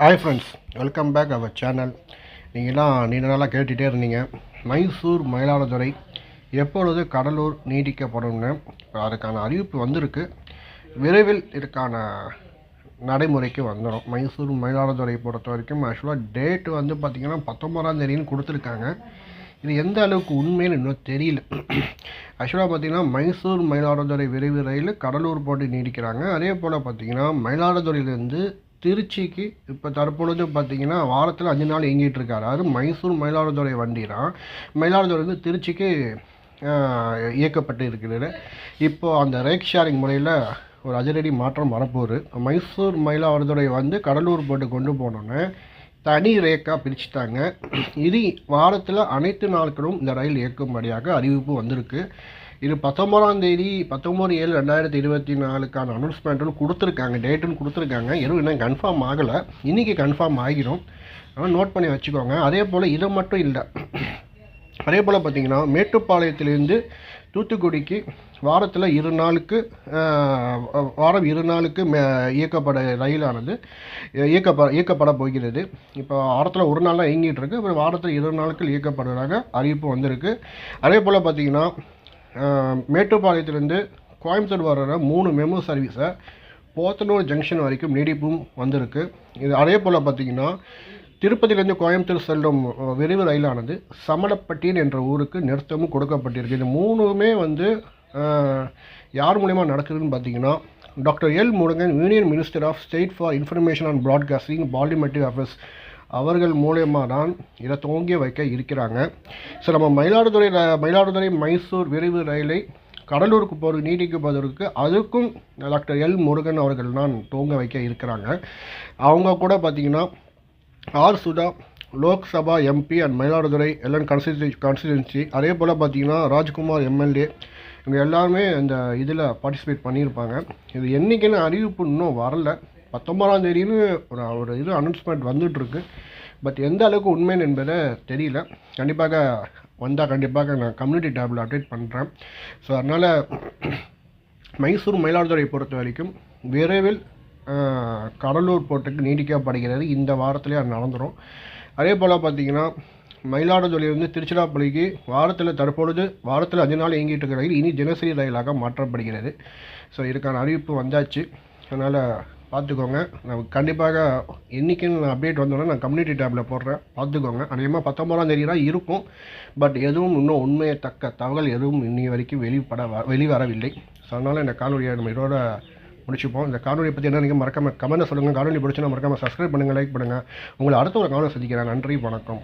Hi friends welcome back our channel நீங்களாம் நீண்ட நாளாக கேட்டுகிட்டே இருந்தீங்க. மைசூர் மயிலாடுதுறை எப்பொழுது கடலூர் நீடிக்கப்படும்னு இப்போ அதுக்கான அறிவிப்பு வந்திருக்கு. விரைவில் இதுக்கான நடைமுறைக்கு வந்துடும் மைசூர் மயிலாடுதுறை பொறுத்த வரைக்கும் ஆக்சுவலாக டேட் வந்து பார்த்திங்கன்னா பத்தொம்பதாம் தேதின்னு கொடுத்துருக்காங்க. இது எந்த அளவுக்கு உண்மைன்னு இன்னும் தெரியல. ஆக்சுவலாக பார்த்தீங்கன்னா மைசூர் மயிலாடுதுறை விரைவு ரயில் கடலூர் போட்டு நீடிக்கிறாங்க. அதே போல் பார்த்தீங்கன்னா மயிலாடுதுறையிலேருந்து திருச்சிக்கு இப்போ தற்பொழுது பார்த்தீங்கன்னா வாரத்தில் அஞ்சு நாள் இயங்கிட்டு இருக்காரு அது மைசூர் மயிலாடுதுறை வண்டி தான். மயிலாடுதுறையிலேருந்து திருச்சிக்கு இயக்கப்பட்டு இருக்கிறது. இப்போது அந்த ரேக் ஷேரிங் முறையில் ஒரு அதிரடி மாற்றம் வரப்போகுது. மைசூர் மயிலாடுதுறை வந்து கடலூர் போட்டு கொண்டு போனோன்னே தனி ரேக்காக பிரிச்சுட்டாங்க. இது வாரத்தில் அனைத்து நாட்களும் இந்த ரயில் இயக்கும்படியாக அறிவிப்பு வந்திருக்கு. இது பத்தொம்பதாம் தேதி பத்தொம்பது ஏழு ரெண்டாயிரத்தி இருபத்தி நாலுக்கான அனௌன்ஸ்மெண்ட்னு கொடுத்துருக்காங்க டேட்டுன்னு கொடுத்துருக்காங்க. எதுவும் இன்னும் கன்ஃபார்ம் ஆகலை. இன்றைக்கி கன்ஃபார்ம் ஆகிரும். ஆனால் நோட் பண்ணி வச்சுக்கோங்க. அதே போல் இது மட்டும் இல்லை. அதே போல் பார்த்தீங்கன்னா மேட்டுப்பாளையத்திலேருந்து தூத்துக்குடிக்கு வாரத்தில் இரு நாளுக்கு வாரம் இரு நாளுக்கு மே இயக்கப்பட ரயிலானது இயக்கப்பட இயக்கப்பட போகிறது. இப்போ வாரத்தில் ஒரு நாள் தான் இயங்கிட்டு இருக்கு. அப்புறம் வாரத்தில் இரு நாளுக்கு இயக்கப்படுறதாக அறிவிப்பு வந்திருக்கு. அதே போல் பார்த்தீங்கன்னா மேட்டுப்பாளையத்திலேருந்து கோயம்புத்தூர் வர்ற மூணு மெமு சர்வீஸை போத்தனூர் ஜங்ஷன் வரைக்கும் நீடிப்பும் வந்திருக்கு. இது அதே போல் பார்த்தீங்கன்னா திருப்பதியிலேருந்து கோயம்புத்தூர் செல்லும் விரைவு ரயிலானது சமலப்பட்டின் என்ற ஊருக்கு நிறுத்தமும் கொடுக்கப்பட்டிருக்கு. இது மூணுமே வந்து யார் மூலயமா நடக்குதுன்னு பார்த்தீங்கன்னா doctor L Murugan union minister of state for information and broadcasting parliamentary affairs அவர்கள் மூலயமா தான் இதை துவங்கி வைக்க இருக்கிறாங்க. ஸோ நம்ம மயிலாடுதுறை மயிலாடுதுறை மைசூர் விரைவு ரயிலை கடலூருக்கு போகிற நீட்டிக்குப்பதற்கு அதுக்கும் டாக்டர் எல் முருகன் அவர்கள் தான் துவங்க வைக்க இருக்கிறாங்க. அவங்க கூட பார்த்திங்கன்னா R Sudha Lok Sabha MP and Mayiladuthurai எல்லாம் கான்ஸ்டியூ கான்ஸ்டியூன்சி அதே போல் பார்த்திங்கன்னா ராஜ்குமார் எம்எல்ஏ இவங்க எல்லாருமே இந்த இதில் பார்ட்டிசிபேட் பண்ணியிருப்பாங்க. இது என்றைக்குன்னு அறிவிப்பு இன்னும் வரல. பத்தொம்பதாம் தேதின்னு ஒரு ஒரு இது அனௌன்ஸ்மெண்ட் வந்துட்டுருக்கு. பட் எந்த அளவுக்கு உண்மைன்னு என்பதை தெரியல. கண்டிப்பாக வந்தால் கண்டிப்பாக நான் கம்யூனிட்டி டேபில் அப்டேட் பண்ணுறேன் ஸோ அதனால் மைசூர் மயிலாடுதுறை பொறுத்த வரைக்கும் விரைவில் கடலூர் போர்ட்டுக்கு நீடிக்கப்படுகிறது இந்த வாரத்திலே அது நடந்துடும் அதே போல் பார்த்தீங்கன்னா மயிலாடுதுறையிலிருந்து திருச்சிராப்பள்ளிக்கு வாரத்தில் தற்பொழுது வாரத்தில் அஞ்சு நாள் இயங்கிட்டு இருக்கிற ரயில் இனி தினசரி ரயிலாக மாற்றப்படுகிறது. ஸோ இதுக்கான அறிவிப்பு வந்தாச்சு. அதனால் பார்த்துக்கோங்க. நான் கண்டிப்பாக என்றைக்குன்னு நான் அப்டேட் வந்தோன்னே நான் கம்யூனிட்டி டேப்பில் போடுறேன். பார்த்துக்கோங்க. அநேகமாக பத்தொம்பதாம் தேதி தான் இருக்கும். பட் எதுவும் இன்னும் உண்மையத்தக்க தகவல் எதுவும் இன்னி வரைக்கும் வெளிப்பட வ வெளிவரவில்லை. ஸோ அதனால் இந்த காணொலியை நம்ம இதோட முடிச்சுப்போம். இந்த காணொலியை பற்றி என்ன நீங்கள் மறக்காமல் கமெண்ட்டை சொல்லுங்கள் காணொலி பிடிச்சுன்னா மறக்காமல் சப்ஸ்கிரைப் பண்ணுங்கள் லைக் பண்ணுங்கள் உங்களை அடுத்த ஒரு காணொலி சந்திக்கிறேன். நன்றி வணக்கம்.